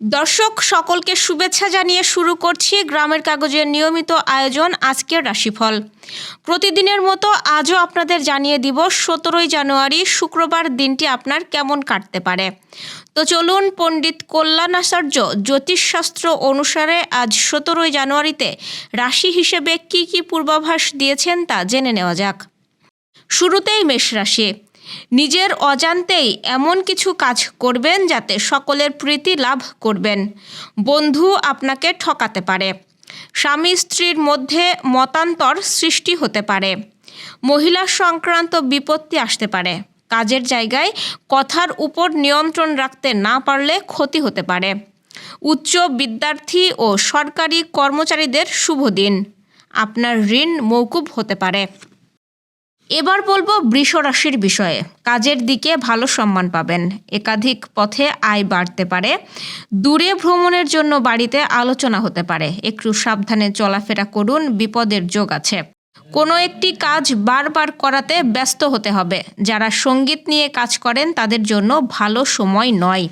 দর্শক, সকলকে শুভেচ্ছা জানিয়ে শুরু করছি গ্রামের কাগজের নিয়মিত আয়োজন আজকের রাশিফল। প্রতিদিনের মতো আজও আপনাদের জানিয়ে দিব, সতেরোই জানুয়ারি শুক্রবার দিনটি আপনার কেমন কাটতে পারে। তো চলুন পণ্ডিত কল্যাণ আচার্য জ্যোতিষশাস্ত্র অনুসারে আজ সতেরোই জানুয়ারিতে রাশি হিসেবে কি কি পূর্বাভাস দিয়েছেন তা জেনে নেওয়া যাক। শুরুতেই মেষ রাশি। নিজের অজান্তেই এমন কিছু কাজ করবেন যাতে সকলের প্রীতি লাভ করবেন। বন্ধু আপনাকে ঠকাতে পারে। স্বামী স্ত্রীর মধ্যে মতান্তর সৃষ্টি হতে পারে। মহিলা সংক্রান্ত বিপত্তি আসতে পারে। কাজের জায়গায় কথার উপর নিয়ন্ত্রণ রাখতে না পারলে ক্ষতি হতে পারে। উচ্চ বিদ্যার্থী ও সরকারি কর্মচারীদের শুভ দিন। আপনার ঋণ মৌকুব হতে পারে। এবার বলব বৃষ রাশির বিষয়ে। কাজের দিকে ভালো সম্মান পাবেন। একাধিক পথে আয় বাড়তে পারে। দূরে ভ্রমণের জন্য বাড়িতে আলোচনা হতে পারে। একটু সাবধানে চলাফেরা করুন, বিপদের যোগ আছে। কোনো একটি কাজ বারবার করাতে ব্যস্ত হতে হবে। যারা সংগীত নিয়ে কাজ করেন, তাদের জন্য ভালো সময় নয়।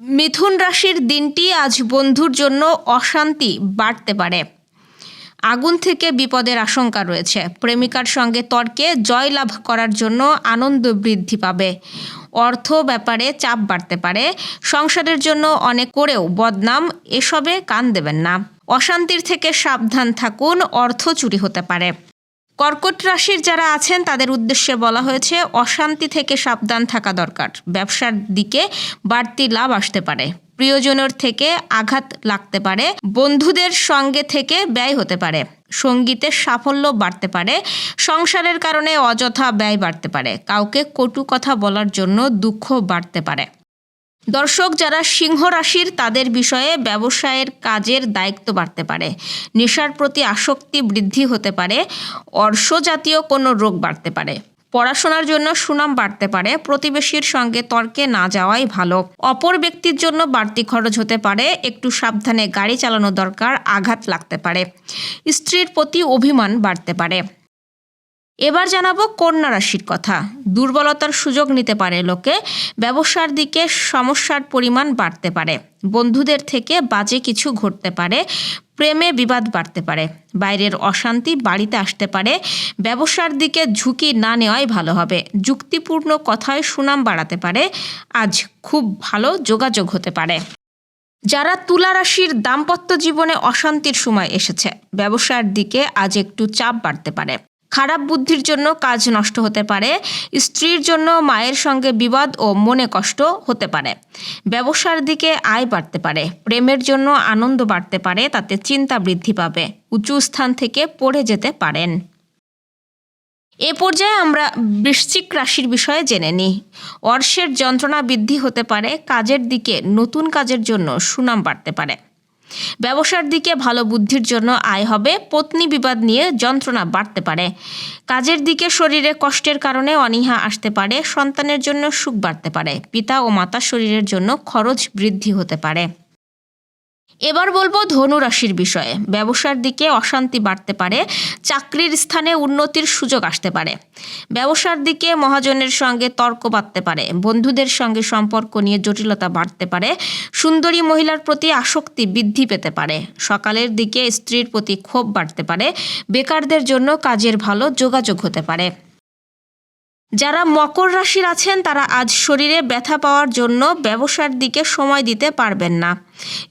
মিথুন রাশির দিনটি আজ বন্ধুর জন্য অশান্তি বাড়তে পারে। আগুন থেকে বিপদের আশঙ্কা রয়েছে। প্রেমিকার সঙ্গে তর্কে জয়লাভ করার জন্য আনন্দ বৃদ্ধি পাবে। অর্থ ব্যাপারে চাপ বাড়তে পারে। সংসারের জন্য অনেক করেও বদনাম এসবে কান দেবেন না। অশান্তির থেকে সাবধান থাকুন, অর্থ চুরি হতে পারে। কর্কট রাশির যারা আছেন, তাদের উদ্দেশ্যে বলা হয়েছে, অশান্তি থেকে সাবধান থাকা দরকার। ব্যবসার দিকে বাড়তি লাভ আসতে পারে। প্রিয়জনের থেকে আঘাত লাগতে পারে, বন্ধুদের সঙ্গে থেকে ব্যয় হতে পারে, সঙ্গীতে সাফল্য বাড়তে পারে, সংসারের কারণে অযথা ব্যয় বাড়তে পারে, কাউকে কটু কথা বলার জন্য দুঃখ বাড়তে পারে। দর্শক, যারা সিংহ রাশির, তাদের বিষয়ে ব্যবসায়ের কাজের দায়িত্ব বাড়তে পারে, নেশার প্রতি আসক্তি বৃদ্ধি হতে পারে অর্শ জাতীয় কোনো রোগ বাড়তে পারে। পড়াশোনার জন্য সুনাম বাড়তে পারে, প্রতিবেশীর সঙ্গে তর্কে না যাওয়াই ভালো। অপর ব্যক্তির জন্য বাড়তি খরচ হতে পারে, একটু সাবধানে গাড়ি চালানো দরকার, আঘাত লাগতে পারে। স্ত্রীর প্রতি অভিমান বাড়তে পারে। এবার জানাব কন্যা রাশির কথা। দুর্বলতার সুযোগ নিতে পারে লোকে, ব্যবসার দিকে সমস্যার পরিমাণ বাড়তে পারে। বন্ধুদের থেকে বাজে কিছু ঘটতে পারে প্রেমে বিবাদ বাড়তে পারে। বাইরের অশান্তি বাড়িতে আসতে পারে। ব্যবসার দিকে ঝুঁকি না নেওয়াই ভালো হবে। যুক্তিপূর্ণ কথায় সুনাম বাড়াতে পারে। আজ খুব ভালো যোগাযোগ হতে পারে। যারা তুলা রাশির দাম্পত্য জীবনে অশান্তির সময় এসেছে, ব্যবসার দিকে আজ একটু চাপ বাড়তে পারে। খারাপ বুদ্ধির জন্য কাজ নষ্ট হতে পারে, স্ত্রীর জন্য মায়ের সঙ্গে বিবাদ ও মনে কষ্ট হতে পারে। ব্যবসার দিকে আয় বাড়তে পারে, প্রেমের জন্য আনন্দ বাড়তে পারে, তাতে চিন্তা বৃদ্ধি পাবে, উঁচু স্থান থেকে পড়ে যেতে পারেন। এ পর্যায়ে আমরা বৃশ্চিক রাশির বিষয়ে জেনে নিই। অর্শের যন্ত্রণা বৃদ্ধি হতে পারে, কাজের দিকে নতুন কাজের জন্য সুনাম বাড়তে পারে। ব্যবসার দিকে ভালো বুদ্ধির জন্য আয় হবে, পত্নী বিবাদ নিয়ে যন্ত্রণা বাড়তে পারে। কাজের দিকে শরীরে কষ্টের কারণে অনীহা আসতে পারে, সন্তানের জন্য সুখ বাড়তে পারে, পিতা ও মাতা শরীরের জন্য খরচ বৃদ্ধি হতে পারে। এবার বলব ধনু রাশির বিষয়ে। ব্যবসার দিকে অশান্তি বাড়তে পারে, চাকরির স্থানে উন্নতির সুযোগ আসতে পারে। ব্যবসার দিকে মহাজনের সঙ্গে তর্ক বাড়তে পারে, বন্ধুদের সঙ্গে সম্পর্ক নিয়ে জটিলতা বাড়তে পারে, সুন্দরী মহিলার প্রতি আসক্তি বৃদ্ধি পেতে পারে। সকালের দিকে স্ত্রীর প্রতি ক্ষোভ বাড়তে পারে, বেকারদের জন্য কাজের ভালো যোগাযোগ হতে পারে। যারা মকর রাশির আছেন, তারা আজ শরীরে ব্যথা পাওয়ার জন্য ব্যবসার দিকে সময় দিতে পারবেন না।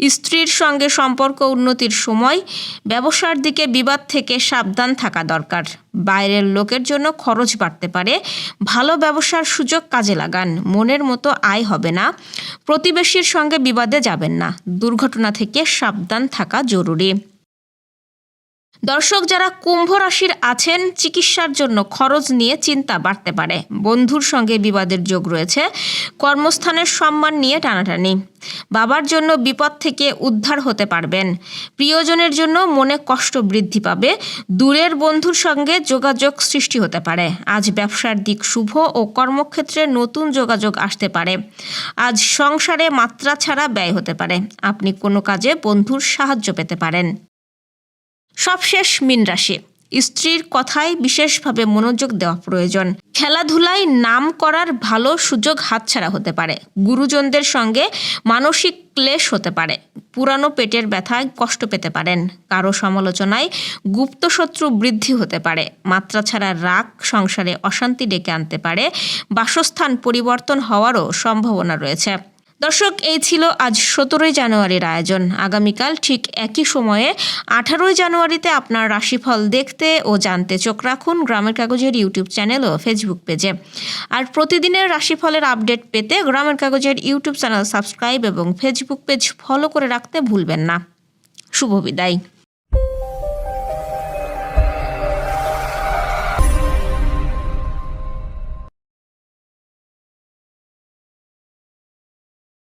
স্ত্রীর সঙ্গে সম্পর্ক উন্নতির সময় ব্যবসার দিকে বিবাদ থেকে সাবধান থাকা দরকার। বাইরের লোকের জন্য খরচ বাড়তে পারে। ভালো ব্যবসার সুযোগ কাজে লাগান। মনের মতো আয় হবে না। প্রতিবেশীর সঙ্গে বিবাদে যাবেন না। দুর্ঘটনা থেকে সাবধান থাকা জরুরি। দর্শক যারা কুম্ভ রাশির আছেন, চিকিৎসার জন্য খরচ নিয়ে চিন্তা বাড়তে পারে। বন্ধুর সঙ্গে বিবাদের যোগ রয়েছে। কর্মস্থানের সম্মান নিয়ে টানাটানি। বাবার জন্য বিপদ থেকে উদ্ধার হতে পারবেন। প্রিয়জনের জন্য মনে কষ্ট বৃদ্ধি পাবে। দূরের বন্ধুর সঙ্গে যোগাযোগ সৃষ্টি হতে পারে। আজ ব্যবসার দিক শুভ ও কর্মক্ষেত্রে নতুন যোগাযোগ আসতে পারে। আজ সংসারে মাত্রা ছাড়া ব্যয় হতে পারে। আপনি কোনো কাজে বন্ধুর সাহায্য পেতে পারেন। সবশেষ মিন রাশি। স্ত্রীর কথায় বিশেষভাবে মনোযোগ দেওয়া প্রয়োজন। খেলাধুলায় নাম করার ভালো সুযোগ হাতছাড়া হতে পারে। গুরুজনদের সঙ্গে মানসিক ক্লেশ হতে পারে। পুরানো পেটের ব্যথায় কষ্ট পেতে পারেন। কারও সমালোচনায় গুপ্ত শত্রু বৃদ্ধি হতে পারে। মাত্রা ছাড়া রাগ সংসারে অশান্তি ডেকে আনতে পারে। বাসস্থান পরিবর্তন হওয়ারও সম্ভাবনা রয়েছে। দর্শক, এই ছিল আজ সতেরোই জানুয়ারির আয়োজন। আগামীকাল ঠিক একই সময়ে আঠারোই জানুয়ারিতে আপনার রাশিফল দেখতে ও জানতে চোখ রাখুন গ্রামের কাগজের ইউটিউব চ্যানেল ও ফেসবুক পেজে। আর প্রতিদিনের রাশিফলের আপডেট পেতে গ্রামের কাগজের ইউটিউব চ্যানেল সাবস্ক্রাইব এবং ফেসবুক পেজ ফলো করে রাখতে ভুলবেন না। শুভ বিদায়।